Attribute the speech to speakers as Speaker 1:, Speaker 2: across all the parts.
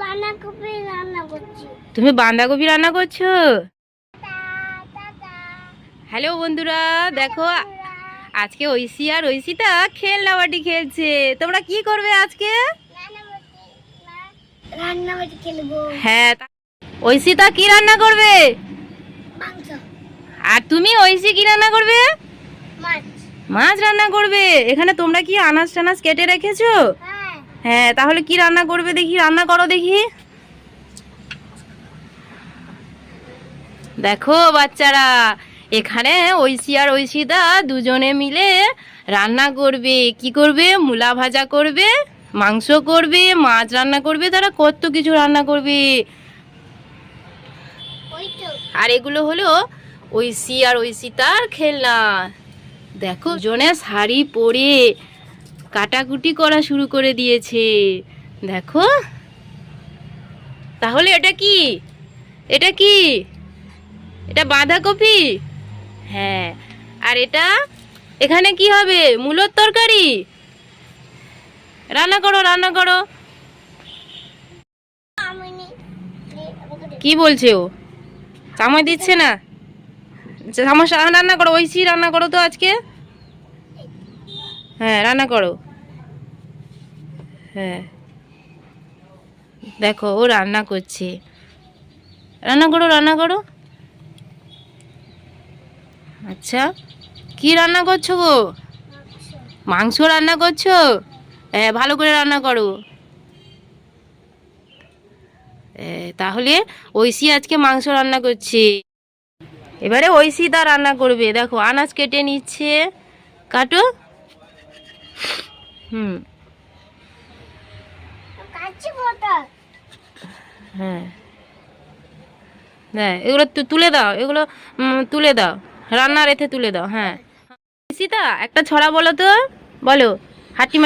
Speaker 1: বাঁধাকপি রান্না করছি।
Speaker 2: তুমি বাঁধাকপি রান্না করছ? হ্যালো বন্ধুরা দেখো আজকে ঐশী আর ঐশিতা খেলনা বাটি খেলছে। তোমরা কি করবে আজকে? হ্যাঁ ঐশিতা কি রান্না করবে? আর তুমি ঐশী কি রান্না করবে?
Speaker 1: মাছ।
Speaker 2: মাছ রান্না করবে। এখানে তোমরা কি আনাজ টানাজ কেটে রেখেছো?
Speaker 1: হ্যাঁ
Speaker 2: হ্যাঁ তাহলে কি রান্না করবে দেখি? রান্না করো দেখি। দেখো বাচ্চারা, এখানে ঐশী আর ঐশিদা দুজনে মিলে রান্না করবে। কি করবে? মূলা ভাজা করবে, মাংস করবে, মাছ রান্না করবে, তারা কত কিছু রান্না করবে। আর এগুলো হলো ঐশী আর ঐশিতার খেলনা। দেখো জনে শাড়ি পরে কাটাকুটি করা শুরু করে দিয়েছে। দেখো। তাহলে এটা কি? এটা কি? এটা বাঁধাকপি? হ্যাঁ। আর এটা? এখানে কি হবে? মূলোর তরকারি? রান্না করো রান্না করো। কি বলছে ও? চামচ দিচ্ছে না? চামচ রান্না করো, ঐশী, রান্না করো তো আজকে। হ্যাঁ রান্না করো। হ্যাঁ। দেখো, ও রান্না করছে। রান্না করো রান্না করো। আচ্ছা কি রান্না করছ গো? মাংস রান্না করছ? হ্যাঁ ভালো করে রান্না করো। তাহলে ঐশী আজকে মাংস রান্না করছে। এবারে ঐশী তা রান্না করবে। দেখো, আনাজ কেটে নিচ্ছে। কাটো। হুম। হ্যাঁ। হ্যাঁ এগুলো তুলে দাও এগুলো তুলে দাও। রান্নার এতে তুলে দাও হ্যাঁ। সীতা একটা ছড়া বলো তো বলো
Speaker 1: টিম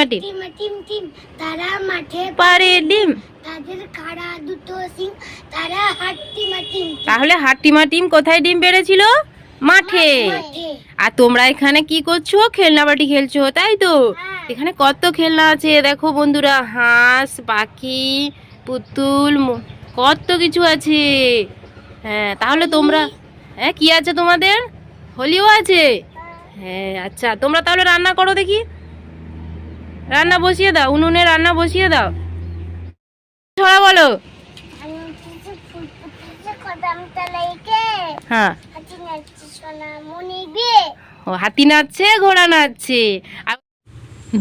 Speaker 1: টিম টিম তারা মাঠে
Speaker 2: পারে ডিম।
Speaker 1: তাদের কারা দুটো সিং তারা হাট্টি মাটিম
Speaker 2: তাহলে হাট্টিমা টিম কোথায় ডিম পেড়েছিল মাঠে। আর তোমরা এখানে কি করছ? খেলনা বাটি খেলছো তাই তো?
Speaker 1: হ্যাঁ।
Speaker 2: এখানে কত খেলনা আছে দেখো বন্ধুরা। হাঁস পাখি পুতুল কত কিছু আছে। হ্যাঁ তাহলে তোমরা হ্যাঁ কি আছে তোমাদের? হোলিও আছে? হ্যাঁ আচ্ছা তোমরা তাহলে রান্না করো দেখি। রান্না বসিয়ে দাও উনুনে রান্না বসিয়ে দাও। ছড়া বলো। হ্যাঁ। ও হাতি নাচছে ঘোড়া নাচছে।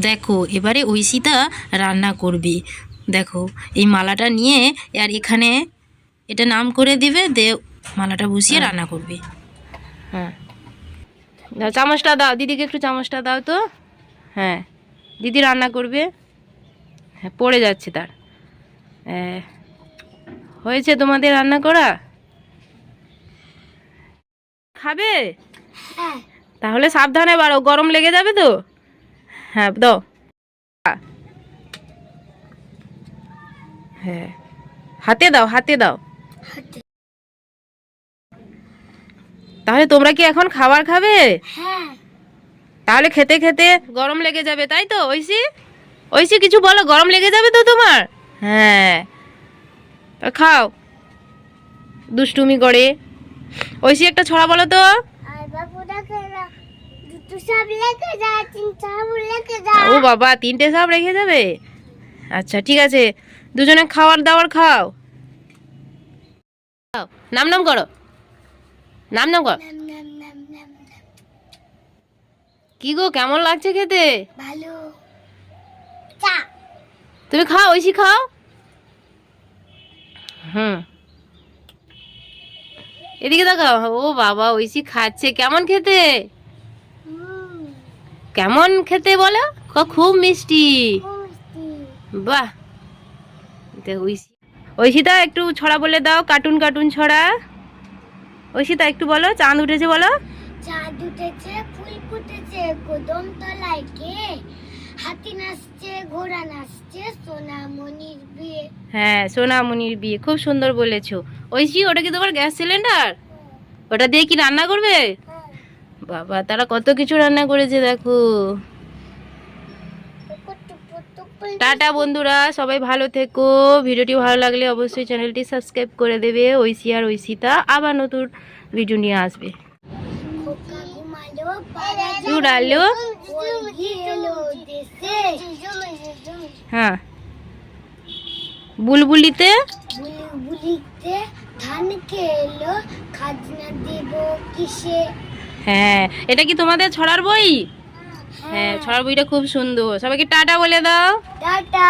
Speaker 2: দেখো এবারে ঐশিতা রান্না করবে। দেখো এই মালাটা নিয়ে আর এখানে এটা নাম করে দিবে দে মালাটা বসিয়ে রান্না করবে। হ্যাঁ। দাও চামচটা দাও দিদিকে একটু চামচটা দাও তো। হ্যাঁ দিদি রান্না করবে। হ্যাঁ পড়ে যাচ্ছে তার। হ্যাঁ হয়েছে তোমাদের রান্না করা? খাবে?
Speaker 1: হ্যাঁ।
Speaker 2: তাহলে সাবধানে বাড়ো গরম লেগে যাবে তো? হ্যাঁ দাও। হ্যাঁ। হাতে দাও হাতে দাও। তাহলে তোমরা কি এখন খাবার খাবে?
Speaker 1: হ্যাঁ।
Speaker 2: তাহলে খেতে খেতে গরম লেগে যাবে তাই তো ঐশী? ঐশী কিছু বলো গরম লেগে যাবে তো তোমার? হ্যাঁ। খাও। দুষ্টুমি করে। ঐশী একটা ছড়া বলো তো। ও বাবা তিনটে সাপ রেখে যাবে? আচ্ছা ঠিক আছে। দুজনে খাওয়ার দাওয়ার খাও। নাম নাম করো। নাম নাম করো। কি গো কেমন লাগছে খেতে?
Speaker 1: ভালো।
Speaker 2: তুমি খাও ঐশী খাও। হুম। এদিকে দেখাও ও বাবা, ঐশী খাচ্ছে। কেমন খেতে? কেমন খেতে বলো? খুব মিষ্টি। বাহ। দেখ ঐশী ঐশিতা একটু ছড়া বলে দাও, কার্টুন কার্টুন ছড়া। ঐশিতা একটু বলো, চাঁদ উঠেছে বলো।
Speaker 1: চাঁদ উঠেছে, ফুল ফুটেছে কদম তলায় কে? হাতি নাচছে ঘোড়া নাচছে সোনামণির বিয়ে।
Speaker 2: হ্যাঁ সোনামণির বিয়ে খুব সুন্দর বলেছ। ঐশী ওটা কি তোমার গ্যাস সিলিন্ডার? ওটা দিয়ে কি রান্না করবে? বাবা তারা কত কিছু রান্না করেছে দেখো। টাটা বন্ধুরা সবাই ভালো থেকো। ভিডিওটি ভালো লাগলে অবশ্যই চ্যানেলটি সাবস্ক্রাইব করে দেবে। ঐশী আর ঐশিতা আবার নতুন ভিডিও নিয়ে আসবে।
Speaker 1: খোকা
Speaker 2: হ্যাঁ। বুলবুলিতে?
Speaker 1: বুলি বুলিতে ধান খেলো খাজনা দেব কিসে?
Speaker 2: হ্যাঁ। এটা কি তোমাদের ছড়ার বই? হ্যাঁ ছড়ার বইটা খুব সুন্দর। সবাইকে টাটা বলে দাও।
Speaker 1: টাটা।